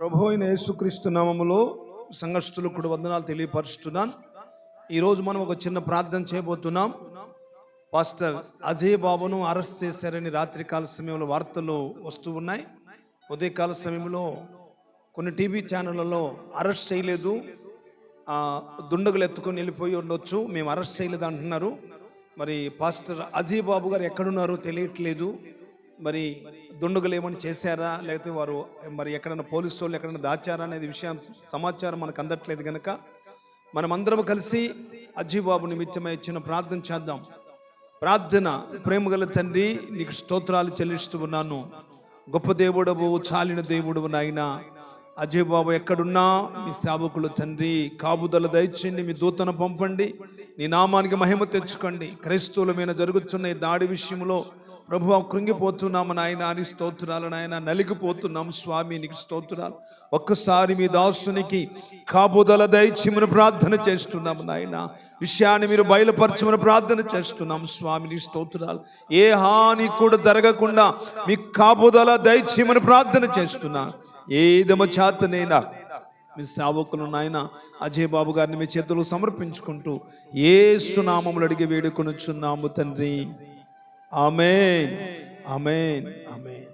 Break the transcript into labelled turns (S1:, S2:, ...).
S1: ప్రభు అయిన యేసుక్రీస్తు నామములో సంఘస్థులకు కూడా వందనాలు తెలియపరుస్తున్నాను. ఈరోజు మనం ఒక చిన్న ప్రార్థన చేయబోతున్నాం. పాస్టర్ అజయ్ బాబును అరెస్ట్ చేశారని రాత్రికాల సమయంలో వార్తలు వస్తూ ఉన్నాయి. ఉదయకాల సమయంలో కొన్ని టీవీ ఛానళ్ళలో అరెస్ట్ చేయలేదు. దుండగులు ఎత్తుకొని వెళ్ళిపోయి ఉండొచ్చు. మేము అరెస్ట్ చేయలేదు అంటున్నారు. మరి పాస్టర్ అజయ్ బాబు గారు ఎక్కడున్నారో తెలియట్లేదు. మరి దుండగులు ఏమైనా చేశారా? లేకపోతే వారు మరి ఎక్కడైనా పోలీసు వాళ్ళు ఎక్కడైనా దాచారా అనేది విషయం సమాచారం మనకు అందట్లేదు కనుక మనమందరం కలిసి అజీబాబు నిమిత్తమై ఇచ్చిన ప్రార్థన చేద్దాం. ప్రార్థన ప్రేమగల తండ్రి నీకు స్తోత్రాలు చెల్లిస్తూ ఉన్నాను. గొప్ప దేవుడవు చాలిన దేవుడు నాయన. అజయ్ బాబు ఎక్కడున్నా మీ సేవకులు తండ్రి కాపుదల దయచేయండి మీ దూతను పంపండి. నీ నామానికి మహిమ తెచ్చుకోండి. క్రైస్తవుల మీద జరుగుతున్న ఈ దాడి విషయంలో ప్రభు కృంగిపోతున్నాము నాయన అని స్తోత్రాలు నాయన. నలిగిపోతున్నాం స్వామి నీకు స్తోత్రాలు. ఒక్కసారి మీ దాసునికి కాపుదల దయచిమని ప్రార్థన చేస్తున్నాము నాయన. విషయాన్ని మీరు బయలుపరచమని ప్రార్థన చేస్తున్నాం స్వామిని స్తోత్రాలు. ఏ హాని కూడా జరగకుండా మీ కాపుదల దయచిమని ప్రార్థన చేస్తున్నాను. ఏదమ చేతనైనా మీ సేవకులు నాయన అజయ్ బాబు గారిని మీ చేతులు సమర్పించుకుంటూ ఏ సునామములు అడిగి వేడుకొనుచున్నాము తండ్రి. ആമേൻ ആമേൻ ആമേൻ